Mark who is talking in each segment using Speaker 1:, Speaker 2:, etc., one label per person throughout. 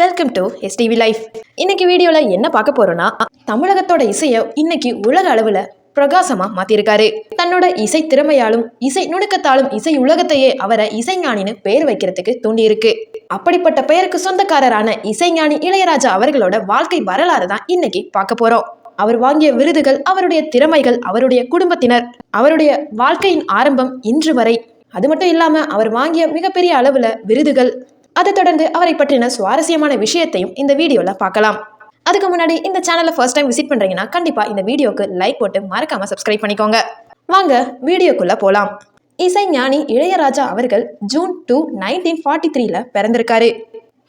Speaker 1: Welcome to STV life இன்னைக்கு வீடியோவில் என்ன பார்க்க போறோம்னா தமிழகத்தோட இசையை இன்னைக்கு உலக அளவில் பிரகாசமா மாத்திருக்காரு. தன்னோட இசை திறமையாலும் இசை நுணுக்கத்தாலும் இசை உலகத்தையே அவரை இசைஞானின்னு பெயர் வைக்கிறதுக்கு தூண்டியிருக்கு. அப்படிப்பட்ட பெயருக்கு சொந்தக்காரரான இசைஞானி இளையராஜா அவர்களோட வாழ்க்கை வரலாறு தான் இன்னைக்கு பார்க்க போறோம். அவர் வாங்கிய விருதுகள் அவருடைய திறமைகள் அவருடைய குடும்பத்தினர் அவருடைய வாழ்க்கையின் ஆரம்பம் இன்று வரை. அது மட்டும் இல்லாம அவர் வாங்கிய மிகப்பெரிய அளவுல விருதுகள் அதை தொடர்ந்து அவரை பற்றின சுவாரஸ்யமான விஷயத்தையும் இந்த வீடியோவில் பார்க்கலாம். அதுக்கு முன்னாடி இந்த சேனலை ஃபர்ஸ்ட் டைம் விசிட் பண்ணுறீங்கன்னா கண்டிப்பாக இந்த வீடியோக்கு லைக் போட்டு மறக்காமல் சப்ஸ்கிரைப் பண்ணிக்கோங்க. வாங்க வீடியோக்குள்ளே போகலாம் இசை ஞானி இளையராஜா அவர்கள் ஜூன் டூ நைன்டீன் ஃபார்ட்டி த்ரீல பிறந்திருக்காரு.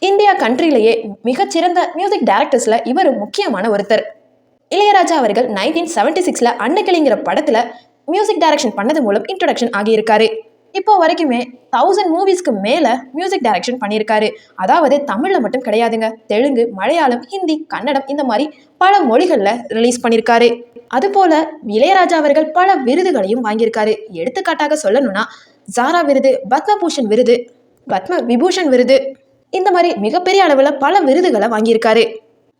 Speaker 1: இந்தியா கண்ட்ரிலேயே மிகச்சிறந்த மியூசிக் டைரக்டர்ஸில் இவர் முக்கியமான ஒருத்தர். இளையராஜா அவர்கள் நைன்டீன் செவன்டி சிக்ஸில் அன்னக்கிளிங்கிற படத்தில் மியூசிக் டைரக்ஷன் பண்ணது மூலம் இன்ட்ரொடக்ஷன் ஆகியிருக்காரு. இப்போ வரைக்குமே தௌசண்ட் மூவிஸ்க்கு மேலே மியூசிக் டைரக்ஷன் பண்ணியிருக்காரு. அதாவது தமிழில் மட்டும் கிடையாதுங்க. தெலுங்கு மலையாளம் ஹிந்தி கன்னடம் இந்த மாதிரி பல மொழிகளில் ரிலீஸ் பண்ணியிருக்காரு. அதுபோல இளையராஜா அவர்கள் பல விருதுகளையும் வாங்கியிருக்காரு. எடுத்துக்காட்டாக சொல்லணும்னா ஜாரா விருது பத்மபூஷன் விருது பத்ம விபூஷன் விருது இந்த மாதிரி மிகப்பெரிய அளவில் பல விருதுகளை வாங்கியிருக்காரு.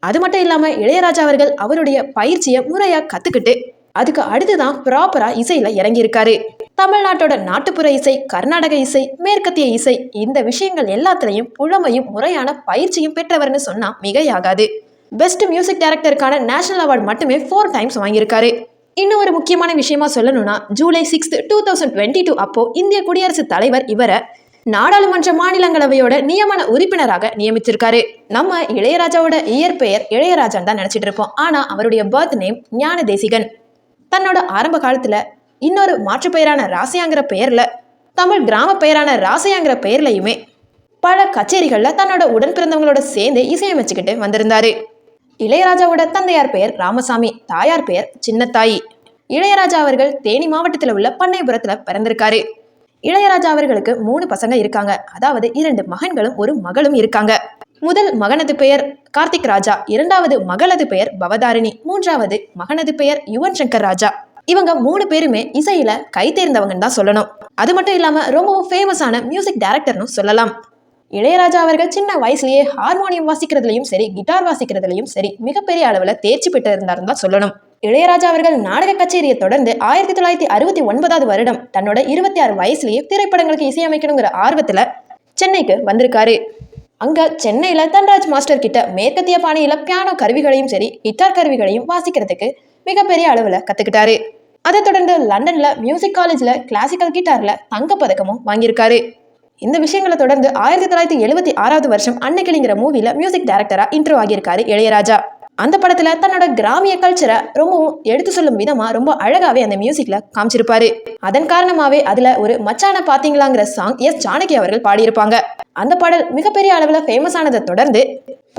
Speaker 1: அது மட்டும் இல்லாமல் இளையராஜா அவர்கள் அவருடைய பயிற்சியை முறையாக கற்றுக்கிட்டு அதுக்கு அடுத்து தான் ப்ராப்பராக இசையில் இறங்கியிருக்காரு. தமிழ்நாட்டோட நாட்டுப்புற இசை கர்நாடக இசை மேற்கத்திய இசை இந்த விஷயங்கள் எல்லாத்துலேயும் புலமையும் முறையான பயிற்சியும் பெற்றவர்னு சொன்னால் மிகையாகாது. பெஸ்ட் மியூசிக் டைரக்டருக்கான நேஷனல் அவார்டு மட்டுமே ஃபோர் டைம்ஸ் வாங்கியிருக்காரு. இன்னும் ஒரு முக்கியமான விஷயமா சொல்லணும்னா July sixth two thousand twenty two அப்போ இந்திய குடியரசுத் தலைவர் இவரை நாடாளுமன்ற மாநிலங்களவையோட நியமன உறுப்பினராக நியமிச்சிருக்காரு நம்ம இளையராஜாவோட இயற்பெயர் இளையராஜான் தான் நினச்சிட்டு இருப்போம். ஆனால் அவருடைய பர்த் நேம் ஞான தேசிகன் தன்னோட ஆரம்ப காலத்தில் இன்னொரு மாற்று பெயரான ராசையாங்கிற பெயரில் தமிழ் கிராம பெயரான ராசையாங்கிற பெயர்லையுமே பல கச்சேரிகளில் தன்னோட உடன் பிறந்தவங்களோட சேர்ந்து இசையமைச்சுக்கிட்டு வந்திருந்தாரு. இளையராஜாவோட தந்தையார் பெயர் ராமசாமி தாயார் பெயர் சின்னத்தாயி. இளையராஜா அவர்கள் தேனி மாவட்டத்தில் உள்ள பண்ணைபுரத்தில் பிறந்திருக்காரு. இளையராஜா அவர்களுக்கு மூணு பசங்க இருக்காங்க. அதாவது இரண்டு மகன்களும் ஒரு மகளும் இருக்காங்க. முதல் மகனது பெயர் கார்த்திக் ராஜா இரண்டாவது மகளது பெயர் பவதாரிணி மூன்றாவது மகனது பெயர் யுவன் சங்கர் ராஜா. இவங்க மூணு பேருமே இசையில கை தேர்ந்தவங்கன்னு தான் சொல்லணும். அது மட்டும் இல்லாம ரொம்பவும் ஃபேமஸான மியூசிக் டைரக்டர்னு சொல்லலாம். இளையராஜா அவர்கள் சின்ன வயசுலயே ஹார்மோனியம் வாசிக்கிறதுலையும் சரி கிட்டார் வாசிக்கிறதுலையும் சரி மிகப்பெரிய அளவில் தேர்ச்சி பெற்று இருந்தாருன்னு தான் சொல்லணும். இளையராஜா அவர்கள் நாடக கச்சேரியை தொடர்ந்து ஆயிரத்தி தொள்ளாயிரத்தி அறுபத்தி ஒன்பதாவது வருடம் தன்னோட இருபத்தி ஆறு வயசுலயே திரைப்படங்களுக்கு இசையமைக்கணுங்கிற ஆர்வத்துல சென்னைக்கு வந்திருக்காரு. அங்க சென்னையில தன்ராஜ் மாஸ்டர் கிட்ட மேற்கத்திய பாணியில பியானோ கருவிகளையும் சரி கிட்டார் கருவிகளையும் வாசிக்கிறதுக்கு மிகப்பெரிய அளவில் கற்றுக்கிட்டாரு அதை தொடர்ந்து லண்டனில் மியூசிக் காலேஜில் கிளாசிக்கல் தங்கப் பதக்கமும் வாங்கியிருக்காரு. இந்த விஷயங்களை தொடர்ந்து ஆயிரத்தி தொள்ளாயிரத்தி எழுபத்தி ஆறாவது வருஷம் அன்னைக்கிளிங்கிற மூவில மியூசிக் டைரக்டராக இன்ட்ரோ ஆகியிருக்காரு இளையராஜா. அந்த படத்தில் தன்னோட கிராமிய கல்ச்சரை ரொம்பவும் எடுத்து சொல்லும் விதமாக ரொம்ப அழகாகவே அந்த மியூசிக்கில் காமிச்சிருப்பாரு. அதன் காரணமாகவே அதில் ஒரு மச்சான பார்த்தீங்களாங்கிற சாங் எஸ் ஜானகி அவர்கள் பாடியிருப்பாங்க. அந்த பாடல் மிகப்பெரிய அளவில் ஃபேமஸ் ஆனதை தொடர்ந்து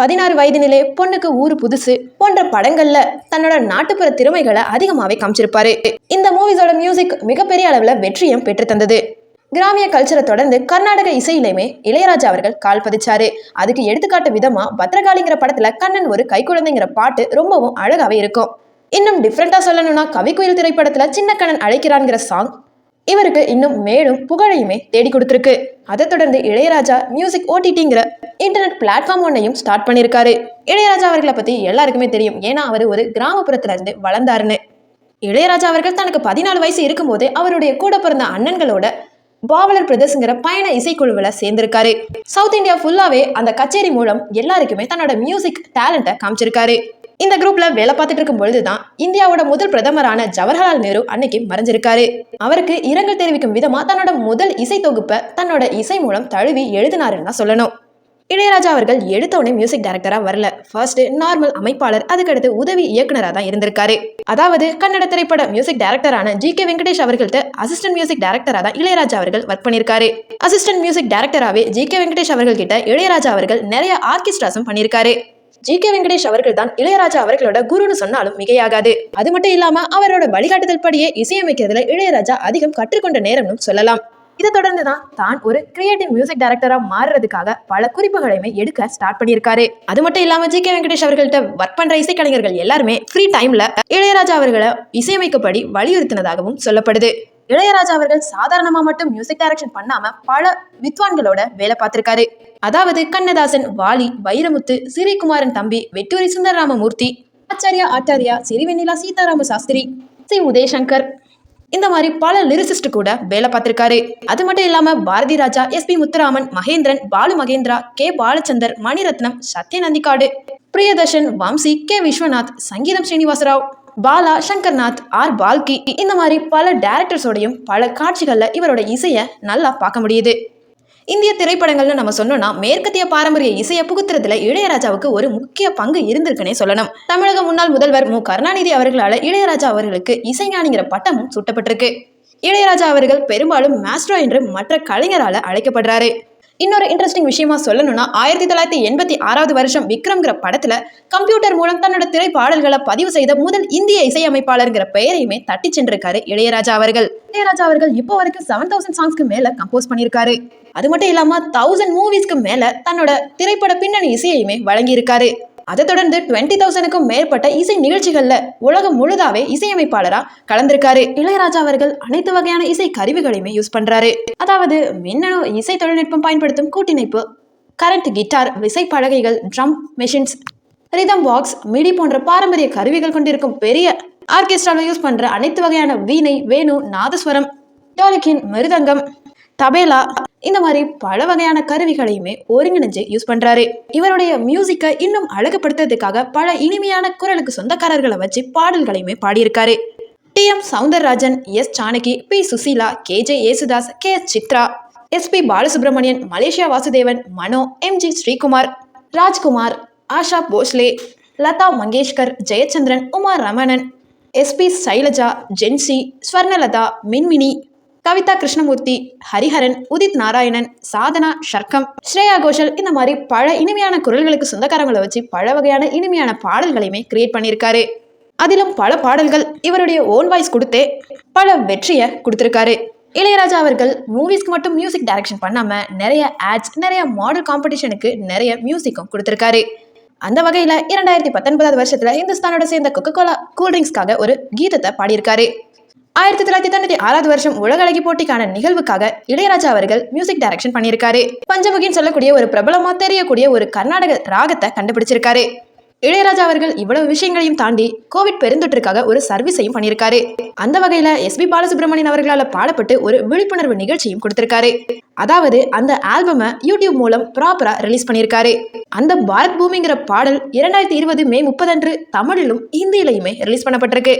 Speaker 1: பதினாறு வயதினிலே பொண்ணுக்கு ஊர் புதுசு போன்ற படங்கள்ல தன்னோட நாட்டுப்புற திறமைகளை அதிகமாகவே காமிச்சிருப்பாரு. இந்த மூவிஸோட மியூசிக் மிகப்பெரிய அளவில் வெற்றியும் பெற்று தந்தது கிராமிய கல்ச்சரை தொடர்ந்து கர்நாடக இசையிலையுமே இளையராஜா அவர்கள் கால் பதிச்சாரு. அதுக்கு எடுத்துக்காட்டு விதமா பத்ரகாளிங்கிற படத்துல கண்ணன் ஒரு கைக்குழந்தைங்கிற பாட்டு ரொம்பவும் அழகாவே இருக்கும். இன்னும் டிஃப்ரெண்டா சொல்லணும்னா கவிக்குயில் திரைப்படத்துல சின்ன கண்ணன் அழைக்கிறான்ங்கிற சாங் இவருக்கு இன்னும் மேலும் புகழையுமே தேடி கொடுத்துருக்கு. அதை தொடர்ந்து இளையராஜா மியூசிக் ஓடிடிங்கிற இன்டர்நெட் பிளாட்ஃபார்ம் ஒன்றையும் ஸ்டார்ட் பண்ணியிருக்காரு இளையராஜா அவர்களை பத்தி எல்லாருக்குமே தெரியும். ஏன்னா அவர் ஒரு கிராமப்புறத்துல இருந்து வளர்ந்தாருன்னு. இளையராஜா அவர்கள் தனக்கு பதினாலு வயசு இருக்கும்போது அவருடைய கூட பிறந்த அண்ணன்களோட பாவலர் பிரதர்ஸ்ங்கிற பயண இசைக்குழுவில் சேர்ந்திருக்காரு. சவுத் இந்தியா ஃபுல்லாவே அந்த கச்சேரி மூலம் எல்லாருக்குமே தன்னோட மியூசிக் டேலண்ட்டை காமிச்சிருக்காரு. இந்த குரூப்ல வேலை பார்த்துட்டு இருக்கும் பொழுதுதான் இந்தியாவோட முதல் பிரதமரான ஜவஹர்லால் நேரு அன்னைக்கு மறைஞ்சிருக்காரு. அவருக்கு இரங்கல் தெரிவிக்கும் விதமா தன்னோட முதல் இசை தொகுப்பை தன்னோட இசை மூலம் தழுவி எழுதினாருன்னு தான் சொல்லணும். இளையராஜா அவர்கள் எடுத்தோடனே மியூசிக் டைரக்டரா வரல. ஃபர்ஸ்ட் நார்மல் அமைப்பாளர் அதுக்கடுத்து உதவி இயக்குனராக தான் இருந்திருக்காரு. அதாவது கன்னட திரைப்பட மியூசிக் டைரக்டரான ஜி கே வெங்கடேஷ் அவர்கள்ட்ட அசிஸ்டன்ட் மியூசிக் டைரக்டரா தான் இளையராஜா அவர்கள் ஒர்க் பண்ணியிருக்காரு அசிஸ்டன்ட் மியூசிக் டைரக்டராகவே ஜி கே வெங்கடேஷ் அவர்கள் கிட்ட இளையராஜா அவர்கள் நிறைய ஆர்கெஸ்ட்ராஸும் பண்ணியிருக்காரு ஜி கே வெங்கடேஷ் அவர்கள் தான் இளையராஜா அவர்களோட குருன்னு சொன்னாலும் மிகையாகாது. அது மட்டும் இல்லாம அவரோட வழிகாட்டுதல் படியே இசையமைக்கிறதுல இளையராஜா அதிகம் கற்றுக்கொண்ட நேரம்னு சொல்லலாம். இதை தொடர்ந்து தான் தான் ஒரு கிரியேட்டிவ் மியூசிக் டைரக்டரா மாறுறதுக்காக பல குறிப்புகளையுமே எடுக்க ஸ்டார்ட் பண்ணியிருக்காரு. அது மட்டும் இல்லாம ஜி கே வெங்கடேஷ் அவர்கள்ட்ட ஒர்க் பண்ற இசைக்கலைஞர்கள் எல்லாருமே ஃப்ரீ டைம்ல இளையராஜா அவர்களை இசையமைக்கப்படி வலியுறுத்தினதாகவும் சொல்லப்படுது. இளையராஜா அவர்கள் சாதாரணமா மட்டும் மியூசிக் டைரக்ஷன் பண்ணாம பல வித்வான்களோட வேலை பார்த்திருக்காரு. அதாவது கண்ணதாசன் வாலி வைரமுத்து சிறிகுமாரன் தம்பி வெட்டூரி சுந்தரராமமூர்த்தி ஆச்சாரியா ஆச்சாரியா சிறிவெண்ணிலா சீதாராம சாஸ்திரி சி. உதயசங்கர் இந்த மாதிரி பல லிரிசிஸ்ட் கூட வேலை பார்த்திருக்காரு. அது மட்டும் இல்லாம Bharathi Raja S P Muthuraman Mahendran Balu Mahendra K Balachander Mani Ratnam சத்யநந்திகாடு Priyadarshan Vamsi K Viswanath Sangeetham Srinivasarao Bala Shankarnath R Balki. இந்த மாதிரி பல டேரக்டர்ஸோடையும் பல காட்சிகளில் இவரோட இசையை நல்லா பார்க்க முடியுது. இந்திய திரைப்படங்கள்னு நம்ம சொன்னோம்னா மேற்கத்திய பாரம்பரிய இசையை புகுத்துறதுல இளையராஜாவுக்கு ஒரு முக்கிய பங்கு இருந்திருக்குன்னே சொல்லணும். தமிழக முன்னாள் முதல்வர் மு. கருணாநிதி அவர்களால இளையராஜா அவர்களுக்கு இசைஞானிங்கிற பட்டமும் சூட்டப்பட்டிருக்கு. இளையராஜா அவர்கள் பெரும்பாலும் மாஸ்ட்ரோ என்று மற்ற கலைஞரால அழைக்கப்படுறாரு. இன்னொரு இன்ட்ரெஸ்டிங் விஷயமா சொல்லணும்னா ஆயிரத்தி தொள்ளாயிரத்தி எண்பத்தி ஆறாவது வருஷம் விக்ரம்ங்கிற படத்துல கம்ப்யூட்டர் மூலம் தன்னோட திரைப்பாடல்களை பதிவு செய்த முதல் இந்திய இசையமைப்பாளருங்கிற பெயரையுமே தட்டி சென்றிருக்காரு இளையராஜா அவர்கள். இளையராஜா அவர்கள் இப்போ வரைக்கும் செவன் தௌசண்ட் சாங்ஸ்க்கு மேல கம்போஸ் பண்ணியிருக்காரு. அது மட்டும் இல்லாம தௌசண்ட் மூவிஸ்க்கு மேல தன்னோட திரைப்பட பின்னணி இசையையுமே வழங்கியிருக்காரு. அதை தொடர்ந்து டுவெண்ட்டி தௌசண்ட்க்கும் மேற்பட்ட இசை நிகழ்ச்சிகளில் உலகம் முழுதாவே இசையமைப்பாளரா கலந்திருக்காரு. இளையராஜா அவர்கள் அனைத்து வகையான இசை கருவிகளையுமே யூஸ் பண்றாரு. அதாவது மின்னணு இசை தொழில்நுட்பம் பயன்படுத்தும் கூட்டிணைப்பு கரண்ட் கிட்டார் விசை பலகைகள் drum machines rhythm box MIDI போன்ற பாரம்பரிய கருவிகள் கொண்டிருக்கும் பெரிய ஆர்கெஸ்ட்ராவில் யூஸ் பண்ற அனைத்து வகையான வீணை வேணு நாதஸ்வரம் டோலிக்கின் மிருதங்கம் தபேலா இந்த மாதிரி பல வகையான கருவிகளையுமே ஒருங்கிணைஞ்சு யூஸ் பண்றாரு. இவருடைய மியூசிக்கை இன்னும் அழகுபடுத்துறதுக்காக பல இனிமையான குரலுக்கு சொந்தக்காரர்களை வச்சு பாடல்களையுமே பாடியிருக்காரு. T M Soundararajan S Janaki P Susheela K J Yesudas K S Chithra S P Balasubrahmanyam Malaysia Vasudevan Mano M G Sreekumar Rajkumar Asha Bhosle Lata Mangeshkar Jayachandran Uma Ramanan S P Sailaja Jency Swarnalatha Minmini Kavita Krishnamurthy Hariharan Udit Narayanan Sadhana ஷர்க்கம் Shreya Ghoshal இந்த மாதிரி பல இனிமையான குரல்களுக்கு சொந்தக்காரங்களை வச்சு பல வகையான இனிமையான பாடல்களையுமே create பண்ணியிருக்காரு. அதிலும் பல பாடல்கள் இவருடைய ஓன் வாய்ஸ் கொடுத்தே பல வெற்றியை கொடுத்துருக்காரு. இளையராஜா அவர்கள் மூவிஸ்க்கு மட்டும் மியூசிக் டைரக்ஷன் பண்ணாமல் நிறைய ஆட்ஸ் நிறைய மாடல் காம்படிஷனுக்கு நிறைய மியூசிக்கும் கொடுத்துருக்காரு. அந்த வகையில் இரண்டாயிரத்தி பத்தொன்பதாவது வருஷத்தில் இந்துஸ்தானோட சேர்ந்த கொக்கோ கோலா கூல்ட்ரிங்க்ஸ்க்காக ஒரு கீதத்தை பாடியிருக்காரு. ஆயிரத்தி தொள்ளாயிரத்தி தொண்ணூத்தி ஆறாவது வருஷம் உலக அழகி போட்டிக்கான நிகழ்வுக்காக இளையராஜா அவர்கள் மியூசிக் டைரக்ஷன் பண்ணியிருக்காரு. பஞ்சமுகின்னு சொல்லக்கூடிய ஒரு பிரபலமா தெரியக்கூடிய ஒரு கர்நாடக ராகத்தை கண்டுபிடிச்சிருக்காரு. இளையராஜா அவர்கள் இவ்வளவு விஷயங்களையும் தாண்டி கோவிட் பெருந்தொற்றுக்காக ஒரு சர்வீஸையும் பண்ணியிருக்காரு. அந்த வகையில எஸ்பி பாலசுப்ரமணியன் அவர்களால் பாடப்பட்டு ஒரு விழிப்புணர்வு நிகழ்ச்சியும் கொடுத்திருக்காரு. அதாவது அந்த ஆல்பமை யூடியூப் மூலம் ப்ராப்பரா ரிலீஸ் பண்ணியிருக்காரு. அந்த பாரத் பூமிங்கிற பாடல் இரண்டாயிரத்தி இருபது மே முப்பதன்று தமிழிலும் ஹிந்தியிலையுமே ரிலீஸ் பண்ணப்பட்டிருக்கு.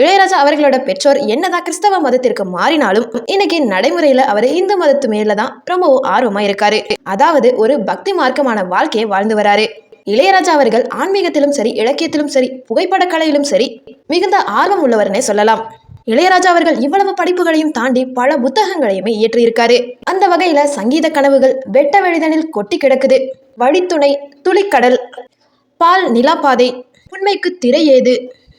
Speaker 1: இளையராஜா அவர்களோட பெற்றோர் என்னதான் கிறிஸ்தவ மதத்திற்கு மாறினாலும் இன்னைக்கு நடைமுறையில அவர் இந்து மதத்து மேல தான் ரொம்பவும் ஆர்வமா இருக்காரு. அதாவது ஒரு பக்தி மார்க்கமான வாழ்க்கையை வாழ்ந்து வராரு. இளையராஜா அவர்கள் ஆன்மீகத்திலும் சரி இலக்கியத்திலும் சரி புகைப்படக் கலையிலும் சரி மிகுந்த ஆர்வம் உள்ளவர்னே சொல்லலாம். இளையராஜா அவர்கள் இவ்வளவு படிப்புகளையும் தாண்டி பல புத்தகங்களையுமே இயற்றியிருக்காரு. அந்த வகையில சங்கீத கனவுகள் வெட்ட வெளிதனில் கொட்டி கிடக்குது. வழித்துணை துளிக்கடல் பால் நிலாப்பாதை உண்மைக்கு திரை ஏது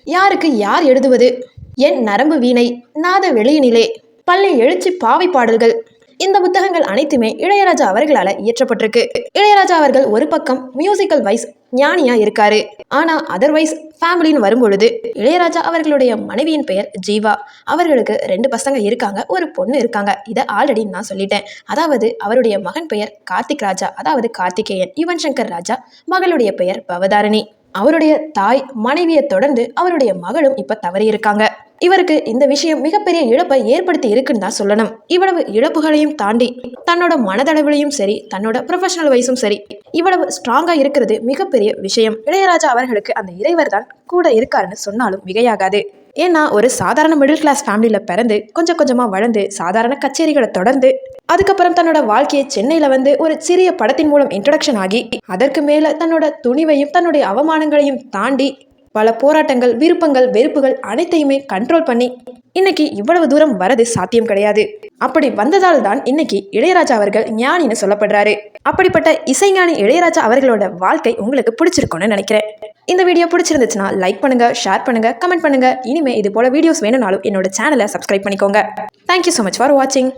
Speaker 1: யாருக்கு யார் எழுதுவது? என் நரம்பு வீணை நாத வெளியினிலே. பள்ளி எழுச்சி பாவை பாடல்கள். இந்த புத்தகங்கள் அனைத்துமே இளையராஜா அவர்களால இயற்றப்பட்டிருக்கு. இளையராஜா அவர்கள் ஒரு பக்கம் மியூசிக்கல் வைஸ் ஞானியா இருக்காரு. ஆனா அதர்வைஸ் ஃபேமிலின்னு வரும்பொழுது இளையராஜா அவர்களுடைய மனைவியின் பெயர் ஜீவா. அவர்களுக்கு ரெண்டு பசங்க இருக்காங்க ஒரு பொண்ணு இருக்காங்க. இதை ஆல்ரெடி நான் சொல்லிட்டேன். அதாவது அவருடைய மகன் பெயர் கார்த்திக் ராஜா அதாவது கார்த்திகேயன். யுவன் சங்கர் ராஜா மகளுடைய பெயர் பவதாரணி. அவருடைய தாய் மனைவியை தொடர்ந்து அவருடைய மகளும் இப்ப தவறி இருக்காங்க இவருக்கு இந்த விஷயம் மிகப்பெரிய இழப்பை ஏற்படுத்தி இருக்குன்னு தான் சொல்லணும். இவ்வளவு இழப்புகளையும் தாண்டி தன்னோட மனதளவிலையும் சரி தன்னோட ப்ரொஃபஷனல் வைஸும் சரி இவ்வளவு ஸ்ட்ராங்கா இருக்கிறது மிகப்பெரிய விஷயம். இளையராஜா அவர்களுக்கு அந்த இறைவர் தான் கூட இருக்காருன்னு சொன்னாலும் மிகையாகாது. ஏன்னா ஒரு சாதாரண மிடில் கிளாஸ் ஃபேமிலியில் பிறந்து கொஞ்சம் கொஞ்சமாக வளர்ந்து சாதாரண கச்சேரிகளை தொடர்ந்து அதுக்கப்புறம் தன்னோட வாழ்க்கையை சென்னையில் வந்து ஒரு சிறிய படத்தின் மூலம் இன்ட்ரடக்ஷன் ஆகி அதற்கு மேலே தன்னோட துணிவையும் தன்னுடைய அவமானங்களையும் தாண்டி பல போராட்டங்கள் விருப்பங்கள் வெறுப்புகள் அனைத்தையுமே கண்ட்ரோல் பண்ணி இன்னைக்கு இவ்வளவு தூரம் வரது சாத்தியம் கிடையாது. அப்படி வந்ததால் தான் இன்னைக்கு இளையராஜா அவர்கள் ஞானின்னு சொல்லப்படுறாரு. அப்படிப்பட்ட இசைஞானி இளையராஜா அவர்களோட வாழ்க்கை உங்களுக்கு பிடிச்சிருக்கும்னு நினைக்கிறேன். இந்த வீடியோ பிடிச்சிருந்துச்சுன்னா லைக் பண்ணுங்க ஷேர் பண்ணுங்க கமெண்ட் பண்ணுங்க. இனிமே இது போல வீடியோஸ் வேணும்னாலும் என்னோட சேனலை சப்ஸ்கிரைப் பண்ணிக்கோங்க. தேங்க்யூ ஸோ மச் ஃபார் வாட்சிங்